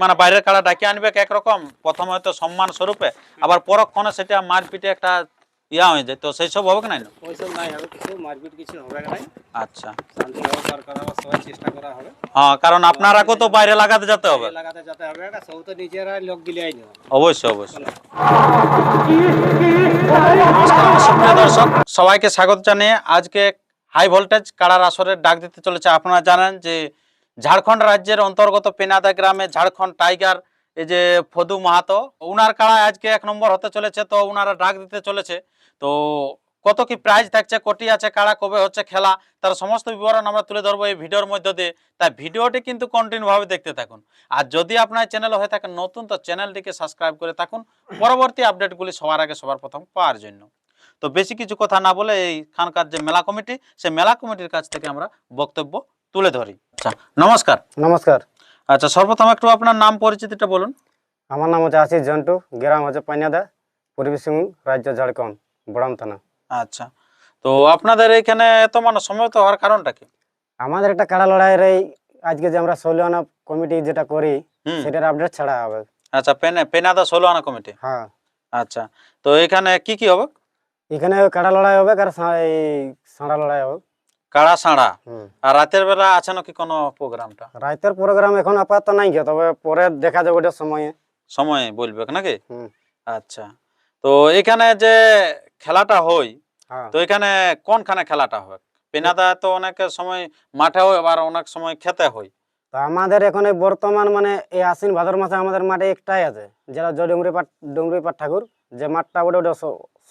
মানে বাইরের কাড়া ডাকি আনবে একরকম? প্রথমে হয়তো সম্মান স্বরূপে আবার পরক্ষণে সেটা মারপিটে একটা ইয়া হয়ে যায়। তো সেই সব হবে না? ওইসব নাই হবে কিছু মারপিট কিছু হবে না আচ্ছা। করা সবাই চেষ্টা করা হবে। হ্যাঁ কারণ আপনারাকেও তো বাইরে লাগাতে যেতে হবে। লাগাতে যেতে হবে না সব তো নিজেরা লোক দিলেই না অবশ্যই অবশ্যই। দর্শক সবাইকে স্বাগত জানিয়ে আজকে হাই ভোল্টেজ কাড়ার আসরের ডাক দিতে চলেছে। আপনারা জানেন যে ঝাড়খণ্ড রাজ্যের অন্তর্গত পেনাদা গ্রামে ঝাড়খণ্ড টাইগার, এই যে ফদু মাহাতো, উনার কাড়া আজকে এক নম্বর হতে চলেছে, তো উনারা ডাক দিতে চলেছে। তো কত কি প্রাইজ থাকছে, কোটি আছে, কাড়া, কবে হচ্ছে খেলা, তার সমস্ত বিবরণ আমরা তুলে ধরবো এই ভিডিওর মধ্যে দিয়ে। তাই ভিডিওটি কিন্তু কন্টিনিউ ভাবে দেখতে থাকুন। আর যদি আপনার চ্যানেল হয়ে থাকেন নতুন, তো চ্যানেলটিকে সাবস্ক্রাইব করে থাকুন। পরবর্তী আপডেটগুলি সবার আগে, সবার প্রথম পাওয়ার জন্য। তো বেশি কিছু কথা না বলে এইখানকার যে মেলা কমিটি, সেই মেলা কমিটির কাছ থেকে আমরা বক্তব্য তুলে ধরি। আচ্ছা নমস্কার। নমস্কার। আচ্ছা সর্বপ্রথম একটু আপনার নাম পরিচিতিটা বলুন। আমার নাম হচ্ছে আশিস জন্টু গ্রাম হচ্ছে পাইনাদা পূর্বী সিংভূম রাজ্য ঝাড়খণ্ড বড়াম থানা। আচ্ছা তো আপনাদের এখানে এত মানে সময় তো হওয়ার কারণটা কি? আমাদের একটা কাড়া লড়াইয়ের এই আজকে যে আমরা ষোলো আনা কমিটি যেটা করি সেটার আপডেট ছাড়া হবে। আচ্ছা পেনে পেনাদা ষোলো আনা কমিটি? হ্যাঁ। আচ্ছা তো এখানে কি কি হবে? এখানে কাড়া লড়াই হবে আর এই সাঁড়া লড়াই হবে। কাড়া সাঁড়া। আর রাতের বেলা আছে নাকি কোনো প্রোগ্রামটা? রাতের প্রোগ্রাম এখন আপাতত নাই গিয়ে তবে পরে দেখা যাবে ওটার সময়ে। সময় বলবে নাকি। আচ্ছা। তো এখানে যে খেলাটা হয় হ্যাঁ। তো এখানে কোনখানে খেলাটা হয়? পেনাদা তো অনেক সময় মাঠে হয় আবার অনেক সময় খেতে হয়। তো আমাদের এখন বর্তমান মানে এই আশ্বিন ভাদর মাসে আমাদের মাঠে একটাই আছে যেটা জয় ডুংরি পাট ডুংরি পাট ঠাকুর। যে মাঠটা ওটা ওটা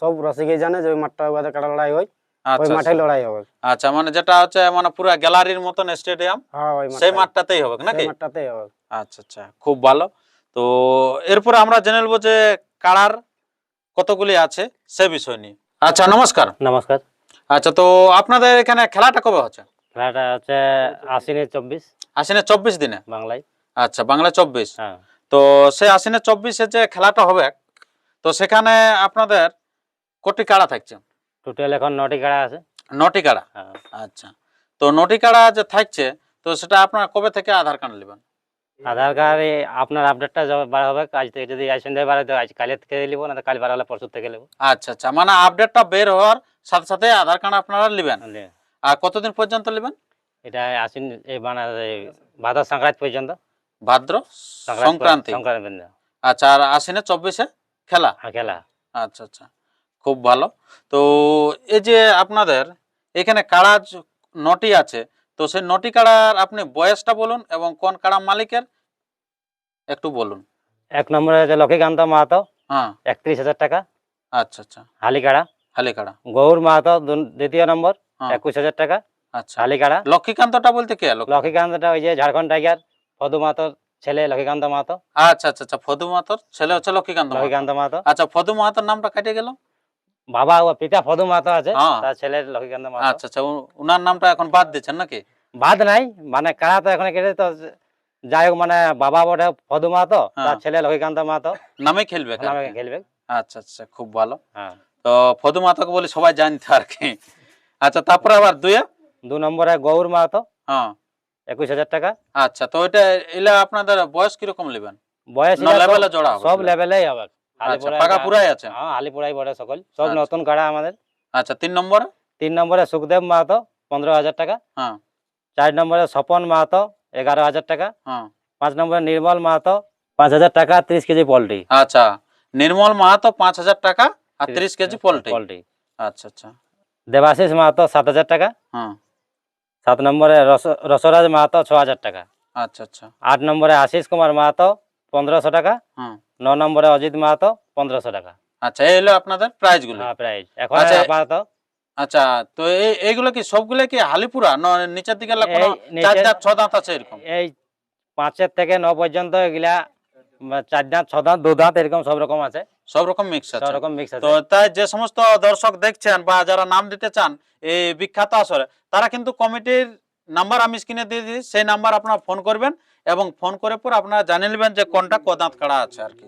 সব রসিকে জানে যে ওই মাঠটা ওদের কাড়া লড়াই হয়। ওই আচ্ছা মাঠে আচ্ছা। লড়াই হবে। আচ্ছা মানে যেটা হচ্ছে মানে পুরো গ্যালারির মতন স্টেডিয়াম হ্যাঁ সেই মাঠটাতেই হবে নাকি? মাঠটাতেই হবে। আচ্ছা আচ্ছা খুব ভালো। তো এরপরে আমরা জেনে নেব যে কাড়ার কতগুলি আছে সে বিষয় নিয়ে। আচ্ছা নমস্কার। নমস্কার। আচ্ছা তো আপনাদের এখানে খেলাটা কবে হচ্ছে? খেলাটা হচ্ছে আশ্বিনে চব্বিশ। আশ্বিনে চব্বিশ দিনে? বাংলায়। আচ্ছা বাংলা চব্বিশ। হ্যাঁ। তো সে আশ্বিনে চব্বিশে যে খেলাটা হবে তো সেখানে আপনাদের কোটি কাড়া থাকছে? টোটাল এখন নটি কাড়া আছে। নটি কাড়া? হ্যাঁ। আচ্ছা। তো নটি কাড়া যে থাকছে তো সেটা আপনার কবে থেকে আধার কার্ড নেবেন? আধার কার্ড আপনার আপডেটটা যবে বার হবে আজ থেকে যদি আজ সন্ধ্যায় বার হয় আজ কালে থেকে নিব না কাল বার হলে পরশু থেকে নেব। আচ্ছা আচ্ছা। মানে আপডেটটা বের হওয়ার সাথে সাথে আধার কার্ড আপনারা নেবেন? আর কতদিন পর্যন্ত নেবেন? এটা এই মানে ভাদর সংক্রান্তি পর্যন্ত। ভাদ্র সংক্রান্তি সংক্রান্তি। আচ্ছা আর আশ্বিনে চব্বিশে খেলা? হ্যাঁ খেলা। আচ্ছা আচ্ছা। খুব ভালো। তো এই যে আপনাদের এখানে কাড়া নটি আছে তো সেই নটি কাড়ার আপনি বয়সটা বলুন এবং কোন কাড়া মালিকের একটু বলুন। এক নম্বরে আছে লক্ষ্মীকান্ত মাহাতো হ্যাঁ। একত্রিশ হাজার টাকা। আচ্ছা আচ্ছা। হালি কাড়া। হালি কাড়া। গৌর মাহাতো দ্বিতীয় নম্বর হ্যাঁ। একুশ হাজার টাকা। আচ্ছা। হালি কাড়া। লক্ষ্মীকান্তটা বলতে কে? লক্ষ্মী- লক্ষ্মীকান্তটা ওই যে ঝাড়খণ্ড টাইগার ফদু মাহাতোর ছেলে লক্ষ্মীকান্ত মাহাতো। আচ্ছা আচ্ছা আচ্ছা ফদু মাহাতর ছেলে হচ্ছে লক্ষ্মীকান্ত। লক্ষ্মীকান্ত মাহাতো। আচ্ছা ফদু মাহাতর নামটা কেটে গেল। বাবা ও পিতা ফদু মাহাতো আছে হ্যাঁ। তার ছেলে লক্ষ্মীকান্ত মাহাতো আচ্ছা আচ্ছা উনার নামটা এখন বাদ দিচ্ছেন নাকি? বাদ নাই মানে কারা তো এখন কেটে তো যাই হোক মানে বাবা বটে ফদু মাহাতো তার হ্যাঁ। ছেলে লক্ষ্মীকান্ত মাহাতো নামে খেলবে নামে খেলবে। আচ্ছা আচ্ছা খুব ভালো। হ্যাঁ। তো ফদু মাহাতোকে বলে সবাই জানতো আর কি। আচ্ছা তারপরে আবার দুয়ে? দু নম্বরে গৌর মাহাতো হ্যাঁ। একুশ হাজার টাকা। আচ্ছা তো এটা এলা আপনাদের বয়স কীরকম নেবেন? বয়স সব- লেভেলেই হবে। পাকা বা- পুরাই আছে? হ্যাঁ আলিপুরাই সকল। সব আচ্ছা। নতুন কাড়া আমাদের। আচ্ছা তিন নম্বরে? তিন নম্বরে সুখদেব মাহাতো পনেরো হাজার টাকা। হ্যাঁ। চার নম্বরে স্বপন মাহাতো এগারো হাজার টাকা। হ্যাঁ। পাঁচ নম্বরে নির্মল মাহাতো পাঁচ হাজার টাকা ত্রিশ কেজি পোলট্রি। আচ্ছা নির্মল মাহাতো পাঁচ হাজার টাকা আর তিরিশ কেজি পোল্ট্রি। পোলট্রি। আচ্ছা আচ্ছা। দেবাশিস মাহাতো সাত হাজার টাকা। হ্যাঁ। সাত নম্বরে রসরাজ মাহাতো ছ হাজার টাকা। আচ্ছা আচ্ছা। আট নম্বরে আশিস কুমার মাহাতো পনেরোশো টাকা। ন নম্বরে অজিত মাহাতো পনেরোশো টাকা। আচ্ছা এই হলো আপনাদের প্রাইজগুলো হ্যাঁ প্রাইজ এখন আচ্ছা, আপাতত। আচ্ছা তো এই এইগুলো কি সবগুলো কি হালিপুরা? নিচের দিকে এই চার দাঁত ছ দাঁত আছে এরকম? এই পাঁচের থেকে ন পর্যন্ত এগুলা চার দাঁত ছ দাঁত দু দাঁত এরকম সব রকম আছে। সব রকম মিক্স সব আছে রকম মিক্স আছে। তো তাই যে সমস্ত দর্শক দেখছেন বা যারা নাম দিতে চান এই বিখ্যাত আসরে তারা কিন্তু কমিটির নাম্বার আমি স্ক্রিনে দিয়ে দিই সেই নাম্বার আপনারা ফোন করবেন এবং ফোন করে পর আপনারা জানিয়ে নেবেন যে কোনটা কদাঁত কাড়া আছে আর কি।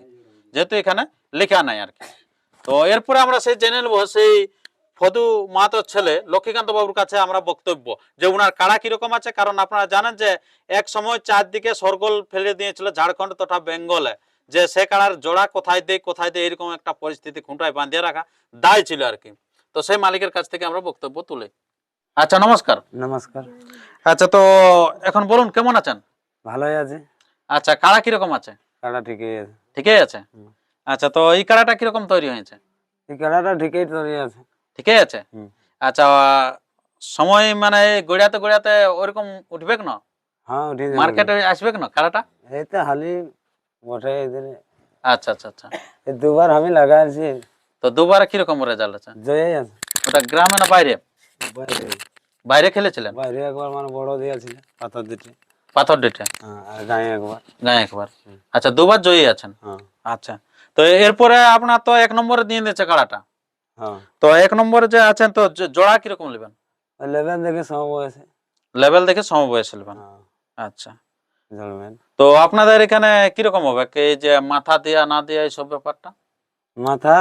যেহেতু এখানে লেখা নাই আর কি। তো এরপরে আমরা সেই জেনে নেব, সেই ফদু মাহাতোর ছেলে লক্ষ্মীকান্ত বাবুর কাছে আমরা বক্তব্য যে উনার কাড়া কীরকম আছে, কারণ আপনারা জানেন যে এক সময় চারদিকে সরগোল ফেলে দিয়েছিল ঝাড়খণ্ড তথা বেঙ্গলে, যে সে কাড়ার জোড়া কোথায় দেয় কোথায় দেয়, এরকম একটা পরিস্থিতি খুঁটায় বাঁধিয়ে রাখা দায় ছিল আর কি। তো সেই মালিকের কাছ থেকে আমরা বক্তব্য তুলে। আচ্ছা নমস্কার। নমস্কার। আচ্ছা তো এখন বলুন কেমন আছেন? ভালোই আছে। আচ্ছা কাড়া কীরকম আছে? কাড়া ঠিকই আছে। ঠিকই আছে? আচ্ছা তো এই কাড়াটা কীরকম তৈরি হয়েছে? এই কাড়াটা ঠিকই তৈরি আছে। ঠিকই আছে? আচ্ছা সময় মানে গড়িয়াতে গড়িয়াতে ওরকম উঠবে না? হ্যাঁ উঠে যাবে। মার্কেটে আসবে না কাড়াটা? এই তো হালি বটে এদের আচ্ছা আচ্ছা আচ্ছা। এই দুবার আমি লাগাইছি। তো দুবার কীরকম রেজাল্ট আছে? জয়ই আছে। ওটা গ্রামে না বাইরে? বাইরে। খেলেছিলেন? বাইরে একবার মানে বড় দিয়েছিল পাথর দিতে। পাথর ডেটে হ্যাঁ আর গায়ে একবার। গায়ে একবার? আচ্ছা দুবার জয়ী আছেন? হ্যাঁ। আচ্ছা তো এরপরে আপনার তো এক নম্বরে দিয়ে দিয়েছে কাড়াটা। হ্যাঁ। তো এক নম্বরে যে আছেন তো জোড়া কীরকম নেবেন? লেভেল দেখে সব বয়সে। লেভেল দেখে সমবয়সী নেবেন। আচ্ছা। তো আপনাদের এখানে কীরকম হবে? এই যে মাথা দেয়া না দেয়া এইসব ব্যাপারটা? মাথা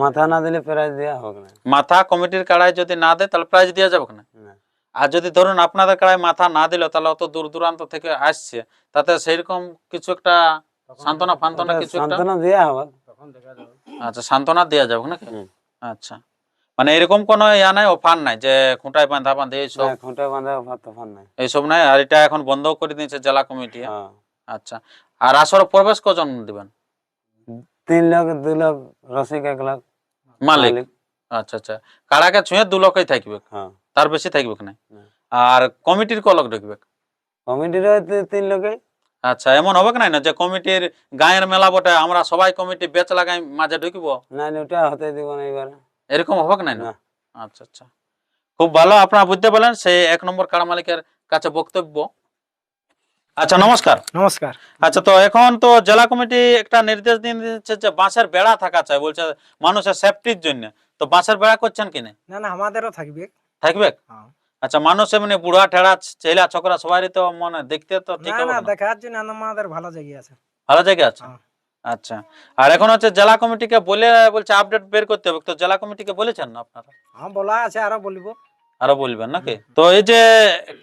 মাথা না দিলে প্রাইজ দেওয়া হোক না। মাথা কমিটির কাড়ায় যদি না দেয় তাহলে প্রাইজ দেওয়া যাবে না। না। আর যদি ধরুন আপনাদের কাড়ায় মাথা না দিল তাহলে অত দূর দূরান্ত থেকে আসছে তাতে সেইরকম কিছু একটা সান্ত্বনা ফান্তনা কিছু একটা? সান্ত্বনা দেওয়া হবে। তখন দেখা যাবে। আচ্ছা সান্ত্বনা দেওয়া যাবে নাকি? আচ্ছা। মানে এরকম কোনো ইয়া নাই অফার নাই যে খুঁটায় বাঁধা বাঁধে এইসব? না, বাঁধা অফার তফার নাই। এইসব নাই? আর এটা এখন বন্ধও করে দিয়েছে জেলা কমিটি হ্যাঁ। আচ্ছা। আর আসর প্রবেশ কজন দিবেন? তিন লোক দু লোক রসিক এক লোক মালিক? আচ্ছা আচ্ছা। কাড়াকে ছুঁয়ে দু লোকই থাকবে? হ্যাঁ। তার বেশি থাকবে না না। আর কমিটির ক লোক ঢুকবে? কমিটিরও তি- তিন লোকে আচ্ছা এমন হবে নাই না যে কমিটির গায়ের মেলা বটে আমরা সবাই কমিটি বেচ লাগাই মাঝে ঢুকিব? না না, ওটা হতে দিব না এবার। এরকম হবে নাই না? না। আচ্ছা আচ্ছা। খুব ভালো আপনারা বুঝতে পারলেন সে এক নম্বর কাড়া মালিকের কাছে বক্তব্য। আচ্ছা নমস্কার। নমস্কার। আচ্ছা তো এখন তো জেলা কমিটি একটা নির্দেশ দিয়ে দিচ্ছে যে বাঁশের বেড়া থাকা চাই বলছে মানুষের সেফটির জন্য। তো বাঁশের বেড়া করছেন কিনে না? না আমাদেরও থাকবে। থাকবে? হ্যাঁ। আচ্ছা মানুষ এমনি বুড়া ঠেড়া ছেলা ছোকরা সবারই তো মনে দেখতে তো ঠিক না হবে না না। দেখার জন্য আমাদের ভালো জায়গা আছে। ভালো জায়গা আছে? হ্যাঁ। আচ্ছা আর এখন হচ্ছে জেলা কমিটিকে বলে বলছে আপডেট বের করতে হবে। তো জেলা কমিটিকে বলেছেন না আপনারা? হ্যাঁ বলা আছে আরও বলব। আরও বলবেন নাকি? তো এই যে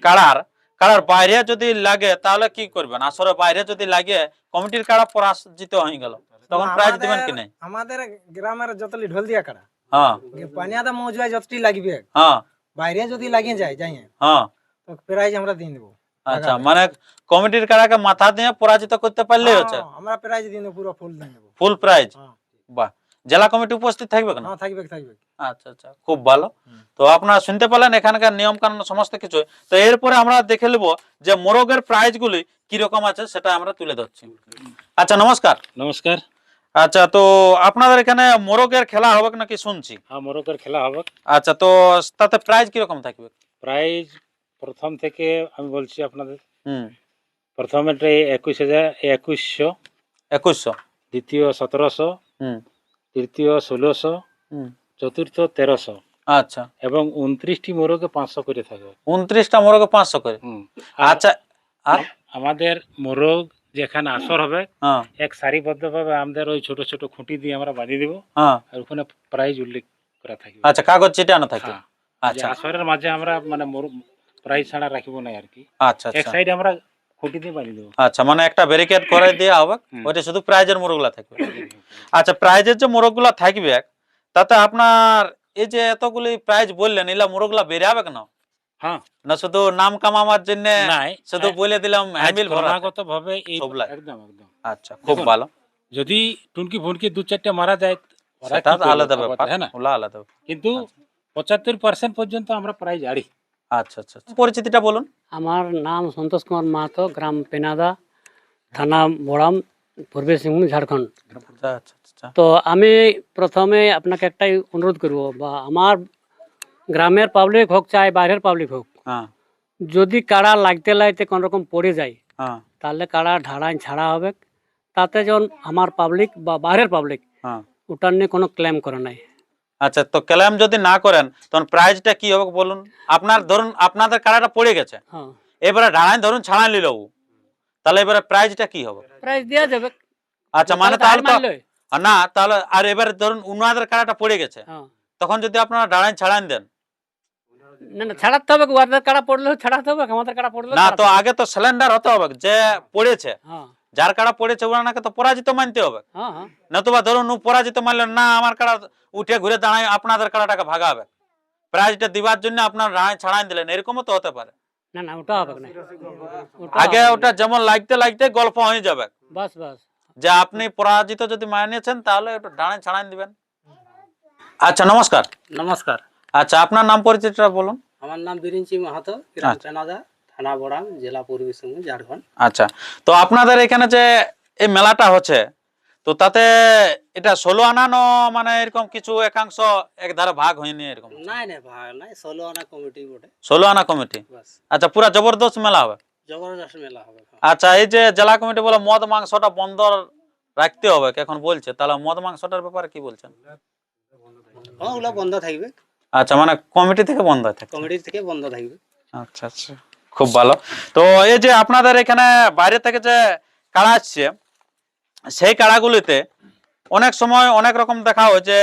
কাড়ার কাড়ার বাইরে যদি লাগে তাহলে কি করবেন? আসলে বাইরে যদি লাগে কমিটির কাড়া পরাজিত হয়ে গেল। তখন প্রাইজ দিবেন কি নাই? আমাদের গ্রামের যতলি ঢোল দিয়া কাড়া হ্যাঁ। পানিয়াদা মৌজুয়া যতটি লাগবে হ্যাঁ। বাইরে যদি লাগিয়ে যায় যাই হ্যাঁ। তো প্রাইজ আমরা দিয়ে দেবো। আচ্ছা মানে কমিটির কাড়াকে মাথা দিয়ে পরাজিত করতে পারলেই হচ্ছে। হ্যাঁ, আমরা প্রাইজ দিয়ে দেবো পুরো ফুল দিয়ে দেবো। ফুল প্রাইজ হ্যাঁ। বাহ। জেলা কমিটি উপস্থিত থাকবে কেন? হ্যাঁ থাকবে থাকবে। আচ্ছা আচ্ছা খুব ভালো। তো আপনারা শুনতে পেলেন এখানকার নিয়ম কানুন সমস্ত কিছু। তো এরপরে আমরা দেখে নেব যে মোরগের প্রাইজ গুলি কীরকম আছে সেটা আমরা তুলে ধরছি। আচ্ছা নমস্কার। নমস্কার। আচ্ছা তো আপনাদের এখানে মোরগের খেলা হবে নাকি শুনছি? হ্যাঁ মোরকের খেলা হবে আচ্ছা তো তাতে প্রাইজ কীরকম থাকবে? প্রাইজ প্রথম থেকে আমি বলছি আপনাদের। হুম। প্রথমেটা একুশ হাজার একুশশো। একুশশো। দ্বিতীয় সতেরোশো। হুম। তৃতীয় ষোলোশো চতুর্থ তেরোশো। আচ্ছা। এবং উনত্রিশটি মোরগে পাঁচশো করে থাকবে উনত্রিশটা মোরগে পাঁচশো করে? আচ্ছা আর? আমাদের মোরগ যেখানে আসর হবে এক সারিবদ্ধ ভাবে আমাদের ওই ছোট ছোট খুঁটি দিয়ে আমরা বাঁধিয়ে দেবো। হ্যাঁ। আর ওখানে প্রাইজ উল্লেখ করা থাকবে। আচ্ছা কাগজ চিটানো থাকে হ্যাঁ। আচ্ছা। আসরের মাঝে আমরা মানে প্রাইজ ছাড়া রাখব না আর কি। আচ্ছা এক আচ্ছা। সাইডে আমরা খুঁটি দিয়ে বাঁধিয়ে দেবো। আচ্ছা মানে একটা ব্যারিকেড করে দেওয়া হবে ওইটা শুধু প্রাইজের মোরগগুলা থাকবে। আচ্ছা প্রাইজের যে মোরগগুলা থাকবে তাতে আপনার এই যে এতগুলি প্রাইজ বললেন এলা মোরগগুলা বেড়ে হবে কেন? হ্যাঁ। না শুধু নাম কামাবার জন্য নাই। শুধু বলে দিলাম হ্যান্ডেল ভরা ভাবে এই সবলাই। একদম একদম। আচ্ছা খুব ভালো। যদি টুনকি ফুনকি দু চারটে মারা যায় আলাদা ব্যাপার। হ্যাঁ না? ওলা আলাদা। কিন্তু পঁচাত্তর পার্সেন্ট পর্যন্ত আমরা প্রাইজ আড়ি আচ্ছা আচ্ছা আচ্ছা। পরিচিতিটা বলুন। আমার নাম সন্তোষ কুমার মাহাতো গ্রাম পেনাদা থানা বড়াম পূর্বে সিংভূম ঝাড়খণ্ড। আচ্ছা আচ্ছা তো আমি প্রথমে আপনাকে একটাই অনুরোধ করব বা আমার গ্রামের পাবলিক হোক চাই বাইরের পাবলিক হোক হ্যাঁ। যদি কাড়া লাগতে লাগতে কোনো রকম পড়ে যায় হ্যাঁ। তাহলে কাড়া ঢাড়াই ছাড়া হবে। তাতে যখন আমার পাবলিক বা বাইরের পাবলিক হ্যাঁ। ওটার নিয়ে কোনো ক্লেম করে নাই। আচ্ছা তো ক্লেম যদি না করেন তখন প্রাইজটা কি হবে বলুন? আপনার ধরুন আপনাদের কাড়াটা পড়ে গেছে। হ্যাঁ। এবারে ঢাড়াই ধরুন ছাড়াই নিল তাহলে এবারে প্রাইজটা কি হবে? প্রাইজ দেওয়া যাবে। আচ্ছা মানে তাহলে তো না তাহলে আর এবারে ধরুন উনাদের কাড়াটা পড়ে গেছে। হ্যাঁ। তখন যদি আপনারা ডাড়াই ছাড়ান দেন। না না ছাড়াতে হবে ওদের কাড়া পড়লেও ছাড়াতে হবে আমাদের কাড়া পড়লেও না তো আগে তো সিলিন্ডার হতে হবে যে পড়েছে। হ্যাঁ। যার কাড়া পড়েছে ওনাকে তো পরাজিত মানতে হবে। হ্যাঁ হ্যাঁ। নতুবা ধরুন ও পরাজিত মানলেন না আমার কাড়া উঠে ঘুরে দাঁড়ায় আপনাদের কাড়াটাকে ভাগাবে। প্রাইজটা দিবার জন্য আপনার রায় ছাড়াই দিলেন এরকমও তো হতে পারে। না না ওটা হবে না। আগে ওটা যেমন লাগতে লাগতে গল্প হয়ে যাবে। বাস বাস। যে আপনি পরাজিত যদি মানিয়েছেন তাহলে ওটা ডাঁড়ায় ছাড়াই দিবেন। আচ্ছা নমস্কার। নমস্কার। আচ্ছা আপনার নাম পরিচয়টা বলুন। আমার নাম বিরিঞ্চি মাহাতো গ্রাম আচ্ছা। থানা জেলা পূর্বী সিংভূম ঝাড়খণ্ড। আচ্ছা তো আপনাদের এখানে যে এই মেলাটা হচ্ছে তো তাতে এটা ষোলো আনানো মানে এরকম কিছু একাংশ এক ধারে ভাগ হয়নি এরকম নাই নাই ভাই নাই ষোলো আনা কমিটি বটে। ষোলো আনা কমিটি? আচ্ছা পুরা জবরদস্ত মেলা হবে? জবরদস্ত মেলা হবে আচ্ছা এই যে জেলা কমিটি বলে মদ মাংসটা বন্ধ রাখতে হবে এখন বলছে? তাহলে মদ মাংসটার ব্যাপারে কি বলছেন? হ্যাঁ ওগুলো বন্ধ থাকবে। আচ্ছা মানে কমিটি থেকে বন্ধ হয়ে থাকে কমিটি থেকে বন্ধ থাকবে। আচ্ছা আচ্ছা। খুব ভালো। তো এই যে আপনাদের এখানে বাইরে থেকে যে কাড়া আসছে সেই কাড়াগুলিতে অনেক সময় অনেক রকম দেখা হয় যে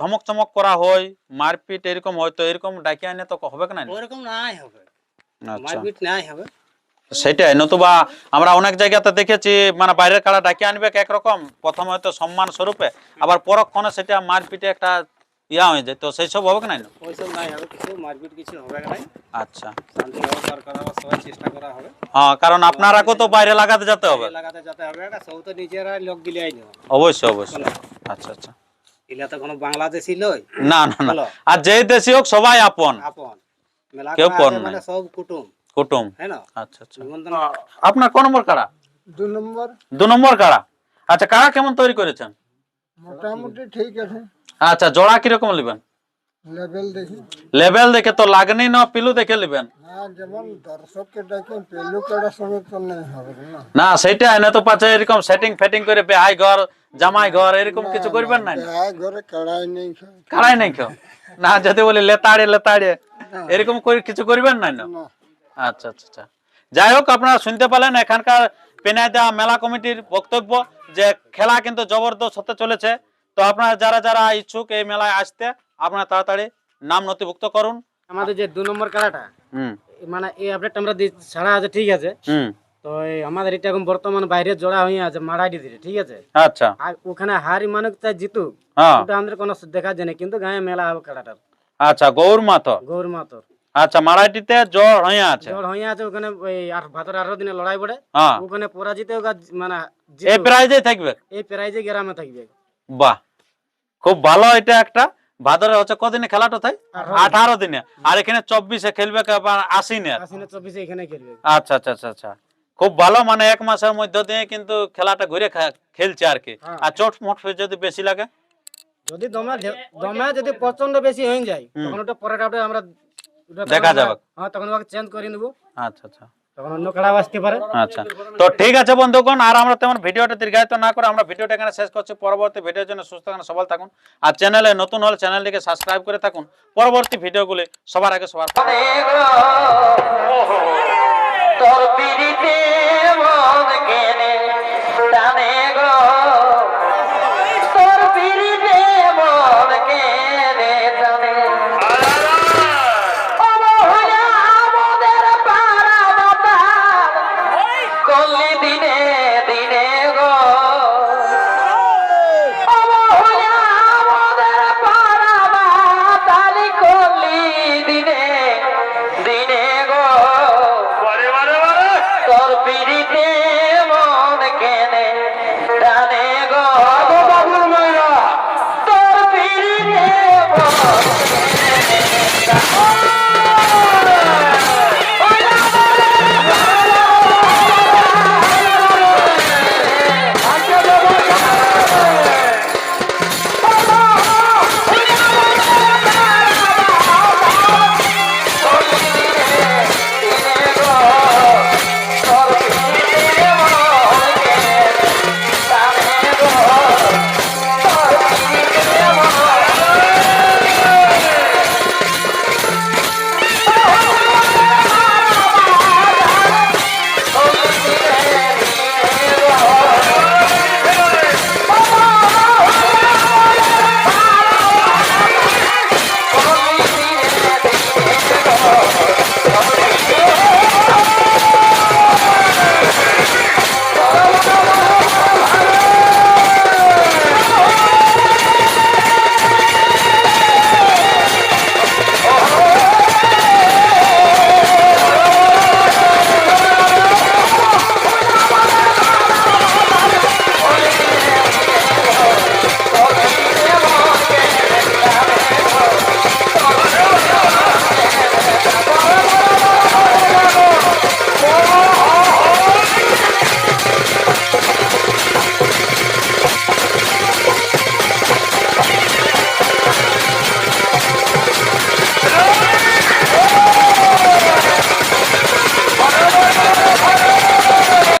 ধমক চমক করা হয় মারপিট এরকম হয় তো এরকম ডাকি আনে তো হবে না? ওরকম নাই হবে। আচ্ছা। মারপিট নাই হবে। সেটাই নতুবা আমরা অনেক জায়গাতে দেখেছি মানে বাইরের কাড়া ডাকি আনবে একরকম? প্রথমে হয়তো সম্মান স্বরূপে আবার পরক্ষণে সেটা মারপিটে একটা ইয়া হয়ে যায়। তো সেই সব হবে না? ওইসব নাই হবে কিছু মারপিট কিছু হবে না? আচ্ছা। শান্তি সরকার আবার সবাই চেষ্টা করা হবে। হ্যাঁ কারণ আপনারাকেও তো বাইরে লাগাতে যেতে হবে। লাগাতে যেতে হবে এটা সব তো নিজেরা লোক নেব অবশ্যই অবশ্যই। আচ্ছা আচ্ছা। এগুলা তো কোনো বাংলাদেশি লই। না না না। আর যেই দেশি হোক সবাই আপন। আপন। কেউ পর আছে মানে সব কুটুম। কুটুম। হ্যাঁ না আচ্ছা। আচ্ছা আপনার কোন নম্বর কাড়া দু নম্বর। দু নম্বর কাড়া আচ্ছা কাড়া কেমন তৈরি করেছেন? মোটামুটি ঠিক আছে। আচ্ছা জোড়া কীরকম নেবেন? লেভেল দেখি। লেভেল দেখে তো লাগনি না পিলু দেখে নেবেন? না সেটা না তো পাচ্ছে এরকম সেটিং ফেটিং করে বেহাই ঘর জামাই ঘর এরকম কিছু করবেন না কাড়াই নেই। কেউ? না যদি বলি লেতাড়ে লেতাড়ে এরকম করে কিছু করবেন না। আচ্ছা আচ্ছা আচ্ছা। যাই হোক আপনারা শুনতে পেলেন এখানকার পেনাইদা মেলা কমিটির বক্তব্য যে খেলা কিন্তু জবরদস্ত হতে চলেছে। তো আপনারা যারা যারা ইচ্ছুক এই মেলায় আসতে আপনারা তাড়াতাড়ি নাম নথিভুক্ত করুন। আমাদের যে দু নম্বর হুম। মানে এই আপডেট আমরা ছাড়া আছে ঠিক আছে। তো আমাদের এটা এখন বর্তমান বাইরে জোড়া হয়ে আছে মারাইডি দিতে ঠিক আছে। আচ্ছা। আর ওখানে হারি মানুষ চাই জিতুক হ্যাঁ। ওটা আমাদের কোনো দেখা যায় না কিন্তু গায়ে মেলা হবে কাড়াটার আচ্ছা গৌর মাথর। গৌর মাতর আচ্ছা মারাঠিতে জ্বর হয়ে আছে। জোর হয়ে আছে ওখানে ওই আর ভাতর আঠারো দিনে লড়াই পড়ে। হ্যাঁ। ওখানে পরাজিত মানে এই জিতুক, প্রাইজেই থাকবে। এই প্রাইজে গ্রামে থাকবে। বাহ খুব ভালো এটা একটা। ভাদরে হচ্ছে কদিনে খেলাটা থাই আঠারো দিনে। আর এখানে চব্বিশে খেলবে আশিনে আচ্ছা আচ্ছা আচ্ছা আচ্ছা। খুব ভালো মানে এক মাসের মধ্যে দিয়ে কিন্তু খেলাটা ঘুরে খেলছে আর কি। হ্যাঁ। আর চোট মোট যদি বেশি লাগে? যদি দমে দমে যদি প্রচণ্ড বেশি হয়ে যায় তখন ওটা পরেটা ওটা আমরা দেখা যাবে। হ্যাঁ তখন ওকে চেঞ্জ করে নেব। আচ্ছা আচ্ছা। তখন অন্য খেলা আসতে পারে। আচ্ছা। তো ঠিক আছে বন্ধুগণ আর আমরা তেমন ভিডিওটা দীর্ঘায়িত না করে আমরা ভিডিওটা এখানে শেষ করছি। পরবর্তী ভিডিওর জন্য সুস্থ থাকুন সবল থাকুন। আর চ্যানেলে নতুন হলে চ্যানেলটিকে সাবস্ক্রাইব করে থাকুন। পরবর্তী ভিডিওগুলি সবার আগে সবার তোর